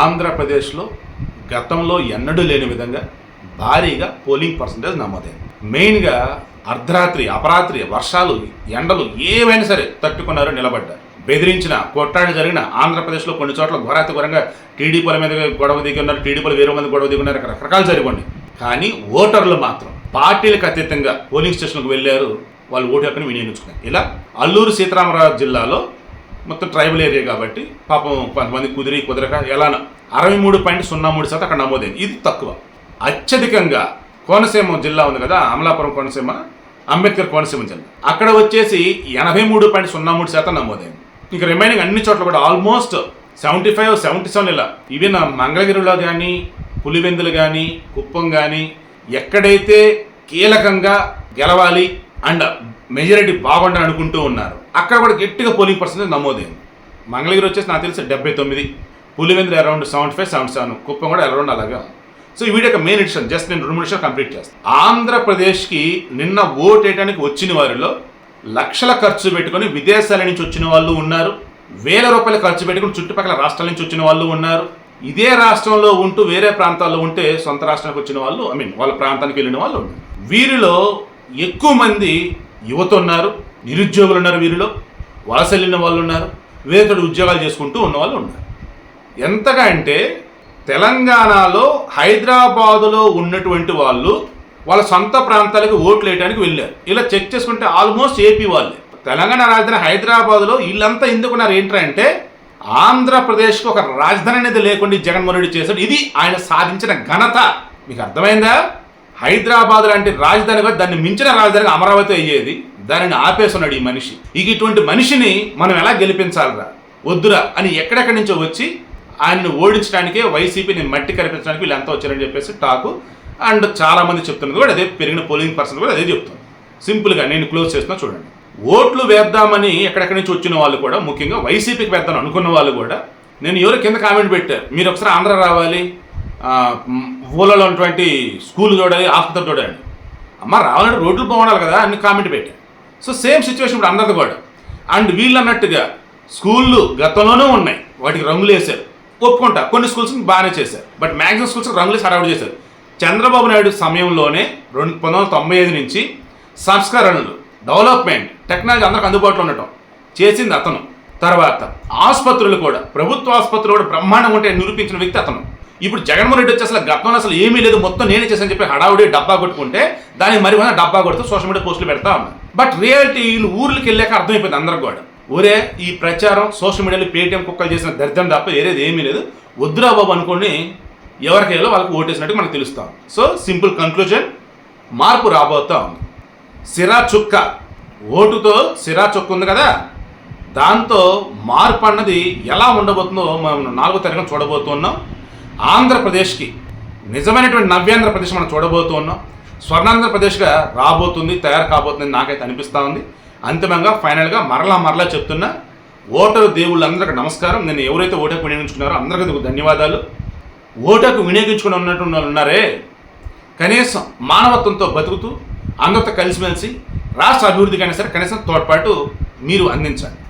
ఆంధ్రప్రదేశ్లో గతంలో ఎన్నడూ లేని విధంగా భారీగా పోలింగ్ పర్సంటేజ్ నమోదైంది. మెయిన్గా అర్ధరాత్రి అపరాత్రి వర్షాలు ఎండలు ఏవైనా సరే తట్టుకున్నారు నిలబడ్డారు. బెదిరించిన కొట్టాడు జరిగిన ఆంధ్రప్రదేశ్లో కొన్ని చోట్ల ఘోరాతి ఘోరంగా టీడీపీల మీద గొడవ దిగి ఉన్నారు టీడీపీలు వేరే మంది గొడవ దిగున్నారు రకరకాలు జరిగండి కానీ ఓటర్లు మాత్రం పార్టీలకు అతీతంగా పోలింగ్ స్టేషన్కు వెళ్ళారు వాళ్ళు ఓటు హక్కును వినియోగించుకున్నారు. ఇలా అల్లూరు సీతారామరాజు జిల్లాలో మొత్తం ట్రైబల్ ఏరియా కాబట్టి పాపం కొంతమంది కుదిరి కుదరక ఎలానో. అరవై మూడు పాయింట్ సున్నా మూడు శాతం అక్కడ నమోదైంది. ఇది తక్కువ. అత్యధికంగా కోనసీమ జిల్లా ఉంది కదా అమలాపురం కోనసీమ అంబేద్కర్ కోనసీమ జిల్లా. అక్కడ వచ్చేసి ఎనభై మూడు పాయింట్ సున్నా మూడు శాతం నమోదైంది. ఇంకా రిమైనింగ్ అన్ని చోట్ల కూడా almost seventy five seventy seven ఇలా. ఈవెన్ మంగళగిరిలో కానీ పులివెందులు కానీ కుప్పం కానీ ఎక్కడైతే కీలకంగా గెలవాలి అండ్ మెజారిటీ బాగుండాలని అనుకుంటూ ఉన్నారు. అక్కడ కూడా గట్టిగా పోలింగ్ పర్సెంటేజ్ నమోదైంది మంగళగిరి వచ్చేసి నాకు తెలిసి డెబ్బై తొమ్మిది Pulivendula around seventy five seventy seven Kuppam కూడా అరౌండ్ అలాగే ఉంది. సో ఈ వీడియో మెయిన్ ఎడిషన్ జస్ట్ నేను రెండు నిమిషాలు కంప్లీట్ చేస్తాను. ఆంధ్రప్రదేశ్కి నిన్న ఓట్ వేయడానికి వచ్చిన వారిలో లక్షల ఖర్చు పెట్టుకొని విదేశాల నుంచి వచ్చిన వాళ్ళు ఉన్నారు. వేల రూపాయలు ఖర్చు పెట్టుకుని చుట్టుపక్కల రాష్ట్రాల నుంచి వచ్చిన వాళ్ళు ఉన్నారు. ఇదే రాష్ట్రంలో ఉంటూ వేరే ప్రాంతాల్లో ఉంటే సొంత రాష్ట్రానికి వచ్చిన వాళ్ళు ఐ మీన్ వాళ్ళ ప్రాంతానికి వెళ్ళిన వాళ్ళు ఉన్నారు. వీరిలో ఎక్కువ మంది యువత ఉన్నారు నిరుద్యోగులు ఉన్నారు వీరిలో వలస వెళ్ళిన వాళ్ళు ఉన్నారు వేరే ఉద్యోగాలు చేసుకుంటూ ఉన్న వాళ్ళు ఉన్నారు. ఎంతగా అంటే తెలంగాణలో హైదరాబాదులో ఉన్నటువంటి వాళ్ళు వాళ్ళ సొంత ప్రాంతాలకు ఓట్లు వేయడానికి వెళ్ళారు. ఇలా చెక్ చేసుకుంటే ఆల్మోస్ట్ ఏపీ వాళ్ళే. తెలంగాణ రాజధాని హైదరాబాద్లో వీళ్ళంతా ఎందుకున్నారు ఏంట్రా అంటే ఆంధ్రప్రదేశ్కి ఒక రాజధాని అనేది లేకుండా జగన్మోహన్ రెడ్డి చేశాడు. ఇది ఆయన సాధించిన ఘనత. మీకు అర్థమైందా? హైదరాబాద్ లాంటి రాజధాని దాన్ని మించిన రాజధానిగా అమరావతి అయ్యేది. దానిని ఆపేస్తున్నాడు ఈ మనిషి. ఇక ఇటువంటి మనిషిని మనం ఎలా గెలిపించాలిరా? వద్దురా అని ఎక్కడెక్కడి నుంచో వచ్చి ఆయన్ని ఓడించడానికే వైసీపీని మట్టి కనిపించడానికి వీళ్ళంతా వచ్చారని చెప్పేసి టాకు అండ్ చాలామంది చెప్తున్నది కూడా అదే పెరిగిన పోలింగ్ పర్సన్ కూడా అదే చెప్తుంది. సింపుల్గా నేను క్లోజ్ చేస్తున్నా చూడండి. ఓట్లు వేద్దామని ఎక్కడెక్కడి నుంచి వచ్చిన వాళ్ళు కూడా ముఖ్యంగా వైసీపీకి వేద్దాం అనుకున్న వాళ్ళు కూడా నేను ఎవరు కింద కామెంట్ పెట్టారు మీరు ఒకసారి ఆంధ్ర రావాలి ఊళ్ళలో ఉన్నటువంటి స్కూల్ చూడాలి ఆసుపత్రి చూడాలి. అమ్మ రావాలంటే రోడ్లు బాగుండాలి కదా అన్ని కామెంట్ పెట్టారు సో సేమ్ సిచ్యువేషన్ ఇప్పుడు అందరిది కూడా అండ్ వీళ్ళు అన్నట్టుగా స్కూళ్ళు గతంలోనే ఉన్నాయి. వాటికి రంగులు వేశారు. ఒప్పుకుంటా. కొన్ని స్కూల్స్ బాగానే చేశారు. బట్ మ్యాక్సిమం స్కూల్స్ రంగులు హడావుడి చేశారు. చంద్రబాబు నాయుడు సమయంలోనే రెండు పంతొమ్మిది వందల తొంభై ఐదు నుంచి సంస్కరణలు డెవలప్మెంట్ టెక్నాలజీ అందరికి అందుబాటులో ఉండటం చేసింది అతను. తర్వాత ఆసుపత్రులు కూడా ప్రభుత్వ ఆసుపత్రులు కూడా బ్రహ్మాండంగా ఉంటే నిరూపించిన వ్యక్తి అతను. ఇప్పుడు జగన్మోహన్ రెడ్డి వచ్చి అసలు గతంలో అసలు ఏమీ లేదు మొత్తం నేనే చేశాను చెప్పి హడావుడి డబ్బా కొట్టుకుంటే దానికి మరి కొంత డబ్బా కొడుతూ సోషల్ మీడియా పోస్టులు పెడతా ఉన్నాను బట్ రియాలిటీ వీళ్ళు ఊర్లకి వెళ్ళాక అర్థమైపోయింది అందరికి కూడా. ఒరే ఈ ప్రచారం సోషల్ మీడియాలో పేటీఎం కుక్కలు చేసిన దరిద్రం తప్ప వేరేది ఏమీ లేదు. వద్దురా బాబు అనుకొని ఎవరికి వాళ్ళకి ఓటేసినట్టు మనకు తెలుస్తాం సో సింపుల్ కన్క్లూజన్ మార్పు రాబోతా ఉంది. సిరా చుక్క. ఓటుతో సిరా చుక్క ఉంది కదా. దాంతో మార్పు అన్నది ఎలా ఉండబోతుందో మనం నాలుగో తరగతి చూడబోతున్నాం. ఆంధ్రప్రదేశ్కి నిజమైనటువంటి నవ్యాంధ్రప్రదేశ్ మనం చూడబోతూ ఉన్నాం. స్వర్ణాంధ్రప్రదేశ్గా రాబోతుంది తయారు కాబోతుంది నాకైతే అనిపిస్తూ ఉంది. అంతిమంగా ఫైనల్గా మరలా మరలా చెప్తున్నా ఓటరు దేవుళ్ళందరికీ నమస్కారం. నేను ఎవరైతే ఓటకు వినియోగించుకున్నారో అందరికీ ధన్యవాదాలు. ఓటకు వినియోగించుకుని ఉన్నట్టు వాళ్ళు ఉన్నారే. కనీసం మానవత్వంతో బతుకుతూ అందరితో కలిసిమెలిసి రాష్ట్ర అభివృద్ధికైనా సరే కనీసం తోడ్పాటు మీరు అందించండి